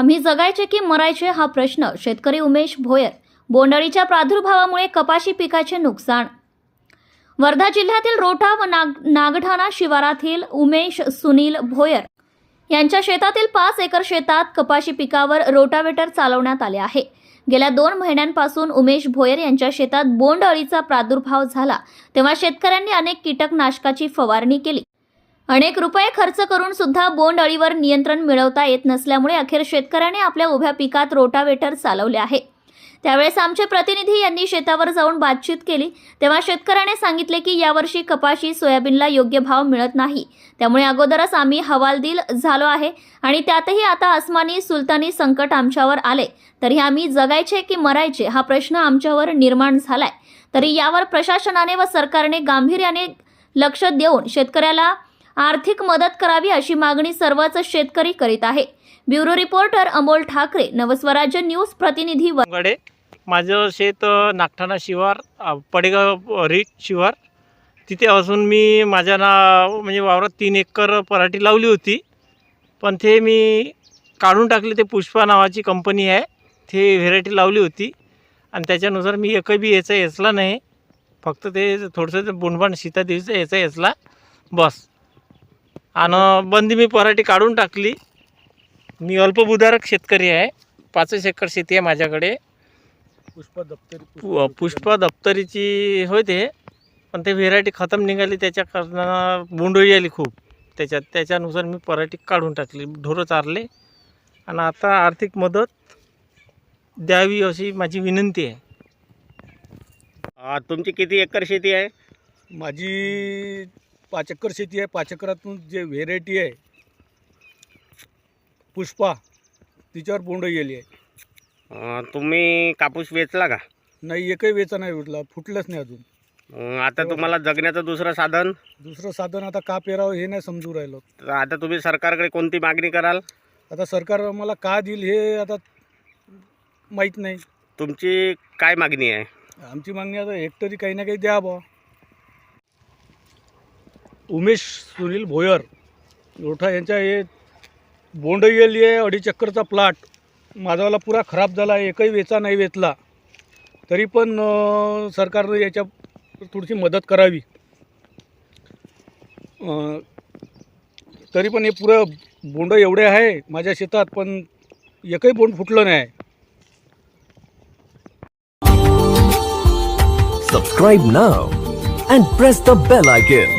आम्ही जगायचे की मरायचे हा प्रश्न शेतकरी उमेश भोयर बोंडअळीच्या प्रादुर्भावामुळे कपाशी पिकाचे नुकसान. वर्धा जिल्ह्यातील रोटा व नाग नागठाणा शिवारातील उमेश सुनील भोयर यांच्या शेतातील पाच एकर शेतात कपाशी पिकावर रोटावेटर चालवण्यात आले आहे. गेल्या दोन महिन्यांपासून उमेश भोयर यांच्या शेतात बोंड अळीचा प्रादुर्भाव झाला तेव्हा शेतकऱ्यांनी अनेक कीटकनाशकाची फवारणी केली. अनेक रुपये खर्च करून सुद्धा बोंड अळीवर नियंत्रण मिळवता येत नसल्यामुळे अखेर शेतकऱ्याने आपल्या उभ्या पिकात रोटावेटर चालवले आहे. त्यावेळेस आमचे प्रतिनिधी यांनी शेतावर जाऊन बातचीत केली. तेव्हा शेतकऱ्याने सांगितले की यावर्षी कपाशी सोयाबीनला योग्य भाव मिळत नाही. त्यामुळे अगोदरच आम्ही हवालदिल झालो आहे आणि त्यातही आता आसमानी सुलतानी संकट आमच्यावर आले. तरी आम्ही जगायचे की मरायचे हा प्रश्न आमच्यावर निर्माण झालाय. तरी यावर प्रशासनाने व सरकारने गांभीर्याने लक्ष देऊन शेतकऱ्याला आर्थिक मदत करावी अशी मागणी सर्वच शेतकरी करीत आहे. Bureau reporter Amol Thakare Navswarajya news प्रतिनिधी व- माझं शेत नागठाणा शिवार पडेगाव अ, रीट शिवार. तिथे असून मी माझ्या ना म्हणजे वावरात तीन एकर पराठी लावली होती. पण ते मी काढून टाकले ते पुष्पा नावाची कंपनी आहे. ते व्हेरायटी लावली होती. आणि त्याच्यानुसार मी एकही बी याचा येचला नाही. फक्त ते थोडंसं ते बुणबण सीता देवीचा याचा येचला बस. आणि बंदी मी पराठी काढून टाकली. मी अल्पभूधारक शेतकरी आहे. पाचच एकर शेती आहे माझ्याकडे. पुष्पा दप्तरी पु पुष्पा दप्तरीची होय ते पण ते व्हेरायटी खतम निघाली त्याच्या कारणानं बोंडोळी आली खूप. त्याच्यात त्याच्यानुसार मी पराठी काढून टाकली. ढोरं चारले. आणि आता आर्थिक मदत द्यावी अशी माझी विनंती आहे. आ, तुमची किती एकर शेती आहे? माझी पाच एकर शेती आहे पाच एकरातून जे व्हेरायटी आहे पुष्पा तिच्यावर बोंड गेली आहे. अ, तुम्ही कापूस वेचला का? नाही एकही वेचा नाही उठला फुटलंच नाही अजून. अ, आता तुम्हाला जगण्याचं दुसरं साधन? दुसरं साधन आता का पेरावं हे नाही समजू राहिलं. तर आता तुम्ही सरकारकडे कोणती मागणी कराल? आता सरकार मला का देईल हे आता माहीत नाही. तुमची काय मागणी आहे? आमची मागणी आता हेक्टरी काही ना काही द्या बा उमेश सुनील भोयर. लोठा यांच्या हे बोंड गेली आहे अडीचक्करचा प्लॉट. माझावाला पुरा खराब झाला आहे एकही वेचा नाही वेचला. तरी पण सरकारनं याच्या थोडीशी मदत करावी. तरी पण हे पुरं बोंड एवढे आहे माझ्या शेतात पण एकही बोंड फुटलं नाही. सबस्क्राईब ना and press the bell icon